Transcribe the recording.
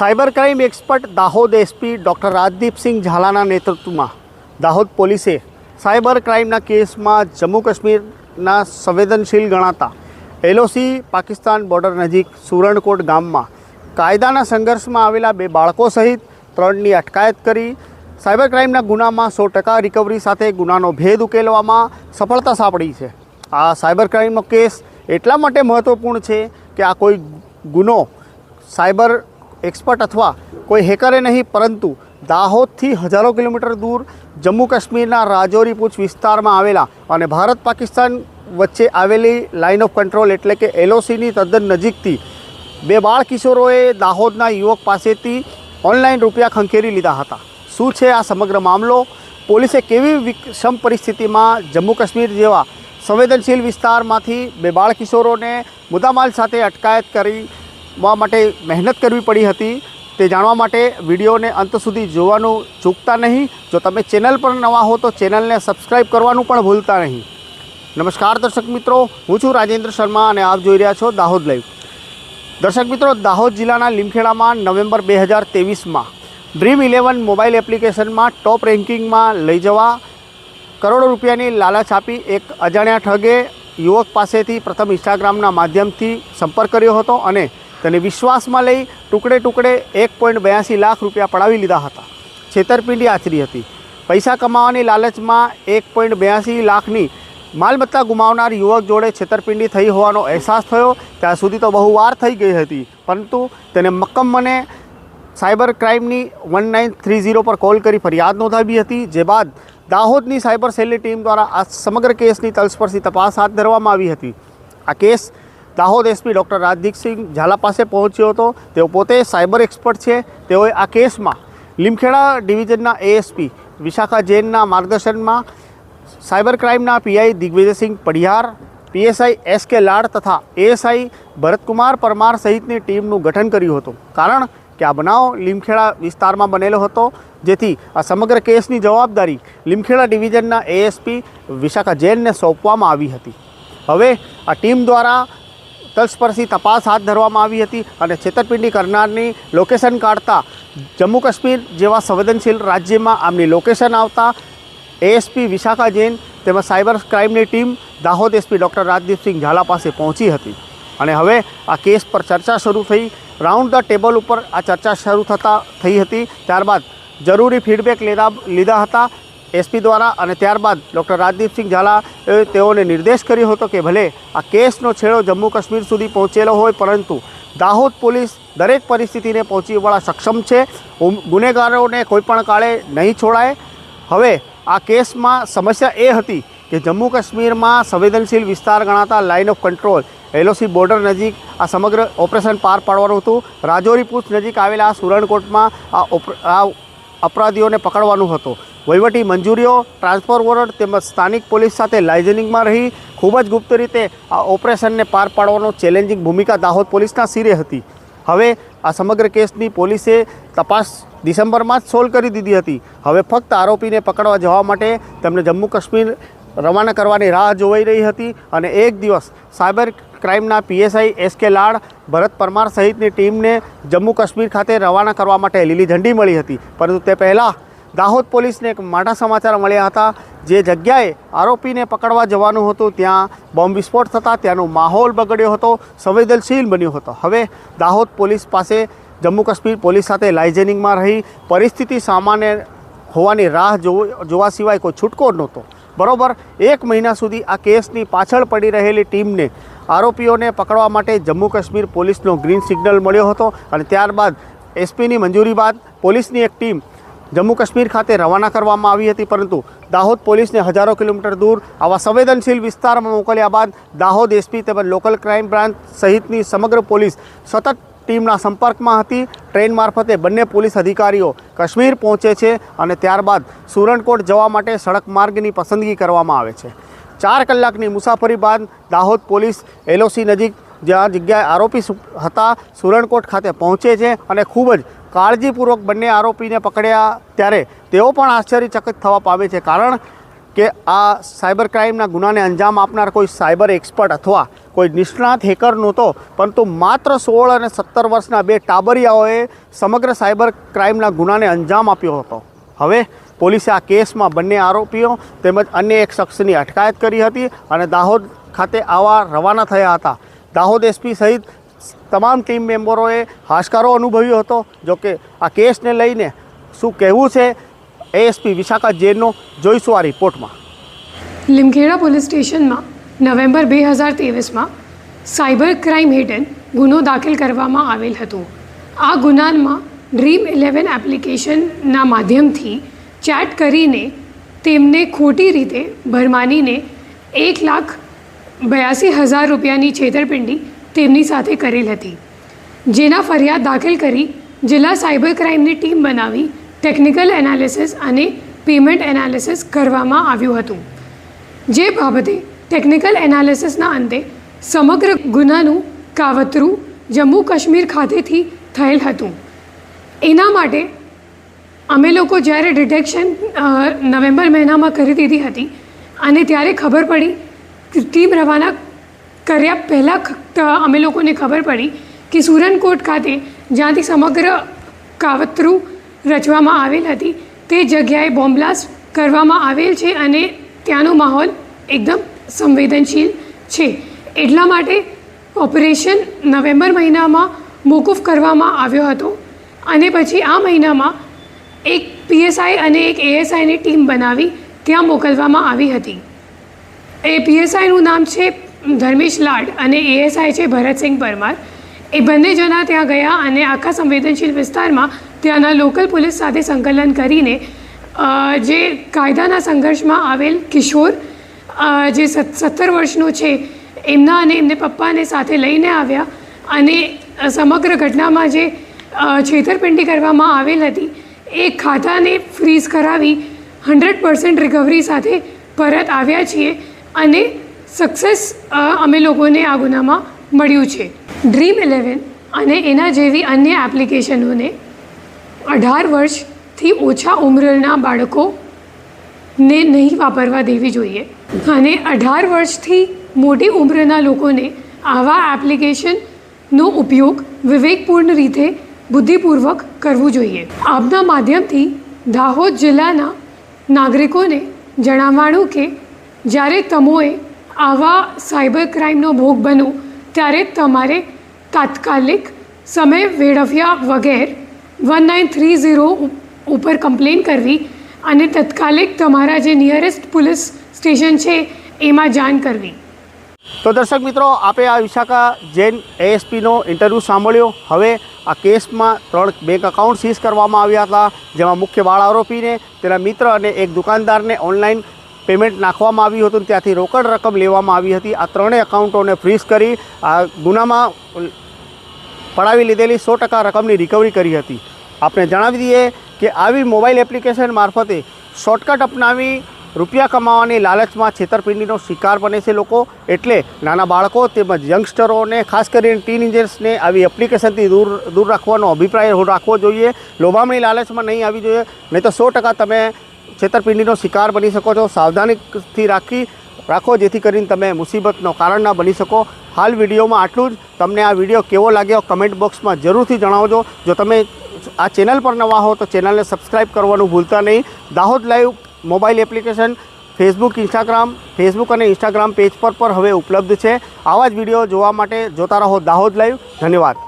Cyber crime expert Dahod SP doctor Rajdeepsinh ઝાલાના નેતૃત્વમાં દાહોદ પોલીસે cyber ક્રાઇમના કેસમાં જમ્મુ કાશ્મીરના સંવેદનશીલ ગણાતા એલઓસી પાકિસ્તાન બોર્ડર નજીક સુરણકોટ ગામમાં કાયદાના સંઘર્ષમાં આવેલા બે બાળકો સહિત ત્રણની અટકાયત કરી સાયબર ક્રાઇમના ગુનામાં સો ટકા રિકવરી સાથે ગુનાનો ભેદ ઉકેલવામાં સફળતા સાંપડી છે. આ સાયબર ક્રાઇમનો કેસ એટલા માટે મહત્ત્વપૂર્ણ છે કે આ કોઈ ગુનો સાયબર એક્સપર્ટ અથવા કોઈ હેકરે નહીં, પરંતુ દાહોદથી હજારો કિલોમીટર દૂર જમ્મુ કાશ્મીરના રાજૌરી પૂંછ વિસ્તારમાં આવેલા અને ભારત પાકિસ્તાન વચ્ચે આવેલી લાઇન ઓફ કંટ્રોલ એટલે કે એલઓસીની તદ્દન નજીકથી બે બાળ કિશોરોએ દાહોદના યુવક પાસેથી ઓનલાઈન રૂપિયા ખંખેરી લીધા હતા. શું છે આ સમગ્ર મામલો? પોલીસે કેવી વિષમ પરિસ્થિતિમાં જમ્મુ કાશ્મીર જેવા સંવેદનશીલ વિસ્તારમાંથી બે બાળ કિશોરોને મુદ્દામાલ સાથે અટકાયત કરી માટે મહેનત કરવી પડી હતી. તે જાણવા માટે વિડીયોને અંત સુધી જોવાનું ચૂકતા નહીં. જો તમે ચેનલ પર નવા હો તો ચેનલને સબસ્ક્રાઈબ કરવાનું પણ ભૂલતા નહીં. નમસ્કાર દર્શક મિત્રો, હું છું રાજેન્દ્ર શર્મા અને આપ જોઈ રહ્યા છો દાહોદ લાઈવ. દર્શક મિત્રો, દાહોદ જિલ્લાના લીમખેડામાં નવેમ્બર બે હજાર તેવીસમાં ડ્રીમ ઇલેવન મોબાઈલ એપ્લિકેશનમાં ટોપ રેન્કિંગમાં લઈ જવા કરોડો રૂપિયાની લાલચ આપી એક અજાણ્યા ઠગે યુવક પાસેથી પ્રથમ ઇન્સ્ટાગ્રામના માધ્યમથી સંપર્ક કર્યો હતો અને તેને વિશ્વાસમાં લઈ ટુકડે ટુકડે એક પોઈન્ટ બ્યાસી લાખ રૂપિયા પડાવી લીધા હતા. છેતરપિંડી આચરી હતી. પૈસા કમાવાની લાલચમાં એક પોઈન્ટ બ્યાસી લાખની માલમત્તા ગુમાવનાર યુવક જોડે છેતરપિંડી થઈ હોવાનો અહેસાસ થયો. ત્યાં સુધી તો બહુ વાર થઈ ગઈ હતી, પરંતુ તેને મક્કમ મને સાયબર ક્રાઇમની વન નાઇન થ્રી ઝીરો પર કોલ કરી ફરિયાદ નોંધાવી હતી, જે બાદ દાહોદની સાયબર સેલની ટીમ દ્વારા આ સમગ્ર કેસની તલસ્પર્શી તપાસ હાથ ધરવામાં આવી હતી. આ case Dahod SP doctor Rajdeepsinh Jhala પાસે પહોંચ્યો હતો. તેઓ પોતે સાયબર એક્સપર્ટ છે. તેઓએ આ કેસમાં લીમખેડા ડિવિઝનના એએસપી વિશાખા જૈનના માર્ગદર્શનમાં cyber ક્રાઇમના PI Digvijaysinh Padiyar, PSI S K Lad તથા એએસઆઈ ભરતકુમાર પરમાર સહિતની ટીમનું ગઠન કર્યું હતું. કારણ કે આ બનાવ લીમખેડા વિસ્તારમાં બનેલો હતો, જેથી આ સમગ્ર કેસની જવાબદારી લીમખેડા ડિવિઝનના એએસપી વિશાખા જૈનને સોંપવામાં આવી હતી. હવે આ ટીમ દ્વારા તલસ્પર્શી તપાસ હાથ ધરવામાં આવી હતી અને છેતરપિંડી કરનારની લોકેશન કાઢતા જમ્મુ કાશ્મીર જેવા સંવેદનશીલ રાજ્યમાં આમની લોકેશન આવતા એએસપી વિશાખા જૈન તેમજ cyber ક્રાઇમની team Dahod SP doctor Rajdeepsinh Jhala પાસે પહોંચી હતી. અને હવે આ કેસ પર ચર્ચા શરૂ થઈ. રાઉન્ડ ધ ટેબલ ઉપર આ ચર્ચા શરૂ થતા થઈ હતી. ત્યારબાદ જરૂરી ફીડબેક લીધા લીધા હતા. એસપી દ્વારા અને ત્યારબાદ ડૉક્ટર રાજદીપસિંહ ઝાલા તેઓને નિર્દેશ કર્યો હતો કે ભલે આ કેસનો છેડો જમ્મુ કાશ્મીર સુધી પહોંચેલો હોય, પરંતુ દાહોદ પોલીસ દરેક પરિસ્થિતિને પહોંચી વળવા સક્ષમ છે. ગુનેગારોને કોઈપણ કાળે નહીં છોડાય. હવે આ કેસમાં સમસ્યા એ હતી કે જમ્મુ કાશ્મીરમાં સંવેદનશીલ વિસ્તાર ગણાતા line of control, LOC border નજીક આ સમગ્ર ઓપરેશન પાર પાડવાનું હતું. રાજૌરી પૂંછ નજીક આવેલા આ સુરણકોટમાં આ અપરાધીઓને પકડવાનું હતું. વહીવટી મંજૂરીઓ, ટ્રાન્સફર વોરંટ તેમજ સ્થાનિક પોલીસ સાથે લાઇઝનિંગમાં રહી ખૂબ જ ગુપ્ત રીતે આ ઓપરેશનને પાર પાડવાનો ચેલેન્જિંગ ભૂમિકા દાહોદ પોલીસના સિરે હતી. હવે આ સમગ્ર કેસની પોલીસે તપાસ ડિસેમ્બરમાં જ સોલ્વ કરી દીધી હતી. હવે ફક્ત આરોપીને પકડવા જવા માટે તેમને જમ્મુ કાશ્મીર રવાના કરવાની રાહ જોવાઈ રહી હતી અને એક દિવસ સાયબર ક્રાઇમના પીએસઆઈ એસ કે લાડ ભરત પરમાર સહિતની ટીમને જમ્મુ કાશ્મીર ખાતે રવાના કરવા માટે લીલી ઝંડી મળી હતી. પરંતુ તે પહેલાં દાહોદ પોલીસને એક માઠા સમાચાર મળ્યા હતા. જે જગ્યાએ આરોપીને પકડવા જવાનું હતું, ત્યાં બોમ્બ વિસ્ફોટ થતાં ત્યાંનો માહોલ બગડ્યો હતો, સંવેદનશીલ બન્યો હતો. હવે દાહોદ પોલીસ પાસે જમ્મુ કાશ્મીર પોલીસ સાથે લાઇઝેનિંગમાં રહી, પરિસ્થિતિ સામાન્ય હોવાની રાહ જોવા સિવાય કોઈ છૂટકો નહોતો. બરોબર એક મહિના સુધી આ કેસની પાછળ પડી રહેલી ટીમને આરોપીઓને પકડવા માટે જમ્મુ કાશ્મીર પોલીસનો ગ્રીન સિગ્નલ મળ્યો હતો અને ત્યારબાદ એસપીની મંજૂરી બાદ પોલીસની એક ટીમ જમ્મુ કાશ્મીર ખાતે રવાના કરવામાં આવી હતી, પરંતુ દાહોદ પોલીસને હજારો કિલોમીટર દૂર આવા સંવેદનશીલ વિસ્તારમાં મોકલ્યા બાદ દાહોદ એસપી તેમજ લોકલ ક્રાઇમ બ્રાન્ચ સહિતની સમગ્ર પોલીસ સતત ટીમના સંપર્કમાં હતી. ટ્રેન મારફતે બંને પોલીસ અધિકારીઓ કાશ્મીર પહોંચે છે અને ત્યારબાદ સુરણકોટ જવા માટે સડક માર્ગની પસંદગી કરવામાં આવે છે. ચાર કલાકની મુસાફરી બાદ દાહોદ પોલીસ એલઓસી નજીક જ્યાં જગ્યાએ આરોપી હતા, સુરણકોટ ખાતે પહોંચે છે અને ખૂબ જ કાળજીપૂર્વક બંને આરોપીને પકડ્યા ત્યારે તેઓ પણ આશ્ચર્યચકિત થવા પામે છે. કારણ કે આ સાયબર ક્રાઇમના ગુનાને અંજામ આપનાર કોઈ સાયબર એક્સપર્ટ અથવા કોઈ નિષ્ણાત હેકર નહોતો પરંતુ માત્ર સોળ અને સત્તર વર્ષના બે ટાબરિયાઓએ સમગ્ર સાયબર ક્રાઇમના ગુનાને અંજામ આપ્યો હતો. હવે પોલીસે આ કેસમાં બંને આરોપીઓ તેમજ અન્ય એક શખ્સની અટકાયત કરી હતી અને દાહોદ ખાતે આવા રવાના થયા હતા. દાહોદ એસપી સહિત તમામ ટીમ મેમ્બરોએ હાશકારો અનુભવ્યો હતો, જોકે આ કેસને લઈને શું કહેવું છે એએસપી વિશાખા જૈનનો જોઈશું આ રિપોર્ટમાં. લીમખેડા પોલીસ સ્ટેશનમાં નવેમ્બર બે હજાર ત્રેવીસમાં સાયબર ક્રાઇમ હેઠળ ગુનો દાખલ કરવામાં આવેલ હતો. આ ગુનામાં ડ્રીમ ઇલેવન એપ્લિકેશનના માધ્યમથી ચેટ કરીને તેમને ખોટી રીતે ભરમાનીને એક લાખ બયાસી હજાર રૂપિયાની છેતરપિંડી તેમની સાથે કરેલ હતી. જેના ફરિયાદ દાખલ કરી જિલ્લા સાયબર ક્રાઇમની ટીમ બનાવી ટેકનિકલ એનાલિસિસ અને પેમેન્ટ એનાલિસિસ કરવામાં આવ્યું હતું. જે બાબતે ટેકનિકલ એનાલિસિસના અંતે સમગ્ર ગુનાનું કાવતરું જમ્મુ કાશ્મીર ખાતેથી થયેલ હતું. એના માટે અમે લોકો જ્યારે ડિટેક્શન નવેમ્બર મહિનામાં કરી દીધી હતી અને ત્યારે ખબર પડી ટીમ રવાના કર્યા પહેલાં અમે લોકોને ખબર પડી કે સુરનકોટ ખાતે જ્યાંથી સમગ્ર કાવતરું રચવામાં આવેલ હતી. તે જગ્યાએ બોમ્બલાસ્ટ કરવામાં આવેલ છે અને ત્યાંનો માહોલ એકદમ સંવેદનશીલ છે. એટલા માટે ઓપરેશન નવેમ્બર મહિનામાં મોકૂફ કરવામાં આવ્યો હતો અને પછી આ મહિનામાં એક પીએસઆઈ અને એક એએસઆઈની ટીમ બનાવી ત્યાં મોકલવામાં આવી હતી. એ પીએસઆઈનું નામ છે ધર્મેશ લાડ અને એએસઆઈ છે ભરતસિંહ પરમાર. એ બંને જણા ત્યાં ગયા અને આખા સંવેદનશીલ વિસ્તારમાં ત્યાંના લોકલ પોલીસ સાથે સંકલન કરીને જે કાયદાના સંઘર્ષમાં આવેલ કિશોર જે સત- સત્તર વર્ષનો છે, એમના અને એમને પપ્પાને સાથે લઈને આવ્યા અને સમગ્ર ઘટનામાં જે છેતરપિંડી કરવામાં આવેલ હતી, એ ખાતાને ફ્રીઝ કરાવી હંડ્રેડ પર્સન્ટ રિકવરી સાથે પરત આવ્યા છીએ અને સક્સેસ અમે લોકોને આ ગુનામાં મળ્યું છે. ડ્રીમ ઇલેવન અને એના જેવી અન્ય એપ્લિકેશનોને અઢાર વર્ષથી ઓછા ઉંમરના બાળકોને નહીં વાપરવા દેવી જોઈએ. અને અઢાર વર્ષથી મોટી ઉંમરના લોકોને આવા એપ્લિકેશનનો ઉપયોગ વિવેકપૂર્ણ રીતે બુદ્ધિપૂર્વક કરવું જોઈએ. આપના માધ્યમથી દાહોદ જિલ્લાના નાગરિકોને જણાવવાનું કે જ્યારે તમોએ આવા સાયબર ક્રાઇમનો ભોગ બનો ત્યારે તમારે તાત્કાલિક સમય વેળવ્યા વગેર વન નાઇન થ્રી ઝીરો ઉપર કમ્પ્લેન કરવી અને તાત્કાલિક તમારા જે નિયરેસ્ટ પોલીસ સ્ટેશન છે એમાં જાણ કરવી. તો દર્શક મિત્રો, આપે આ વિશાખા જૈન એએસપીનો ઇન્ટરવ્યૂ સાંભળ્યો. હવે આ કેસમાં ત્રણ બેંક એકાઉન્ટ સીઝ કરવામાં આવ્યા હતા, જેમાં મુખ્ય બાળ આરોપીને, તેના મિત્ર અને એક દુકાનદારને ઓનલાઈન પેમેન્ટ નાખવામાં આવ્યું હતું ત્યાંથી રોકડ રકમ લેવામાં આવી હતી. આ ત્રણેય એકાઉન્ટોને ફ્રીઝ કરી, આ ગુનામાં પડાવી લીધેલી સો ટકા રકમની રિકવરી કરી હતી. આપણે જણાવી દઈએ કે આવી મોબાઈલ એપ્લિકેશન મારફતે શોર્ટકટ અપનાવી, રૂપિયા કમાવાની લાલચમાં છેતરપિંડીનો શિકાર બને છે લોકો. એટલે નાના બાળકો તેમજ યંગસ્ટરોને ખાસ કરીને ટીનેજર્સને આવી એપ્લિકેશનથી દૂર દૂર રાખવાનો અભિપ્રાય રાખવો જોઈએ. લોભામણી લાલચમાં નહીં આવી જોઈએ. નહીં તો સો ટકા તમે છેતરપિંડીનો શિકાર બની શકો છો. સાવધાનીથી રાખી રાખો, જેથી કરીને તમે મુસીબતનો કારણ ના બની શકો. હાલ વિડીયોમાં આટલું જ. તમને આ વીડિયો કેવો લાગ્યો કમેન્ટ બોક્સમાં જરૂરથી જણાવજો. જો તમે આ ચેનલ પર નવા હો તો ચેનલને સબસ્ક્રાઈબ કરવાનું ભૂલતા નહીં. Dahod live mobile application, Facebook, Instagram, Facebook અને ઇન્સ્ટાગ્રામ પેજ પર પર હવે ઉપલબ્ધ છે. આવા જ વીડિયો જોવા માટે જોતા રહો દાહોદ લાઈવ. ધન્યવાદ.